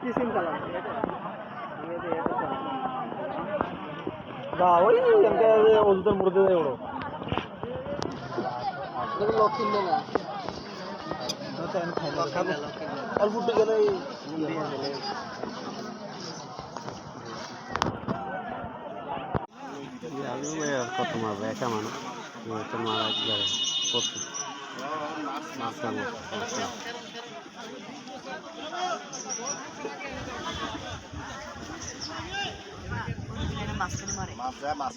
কি সিম চালান বা ওই এনকে ওজুদের মুড়তে দেয় ওড়ো লোক কিনবে না অল্প উঠে গেলে কত মারবে একা মানুষ তো মারা যাবে প্রচুর মাছটা মাছটা মাছ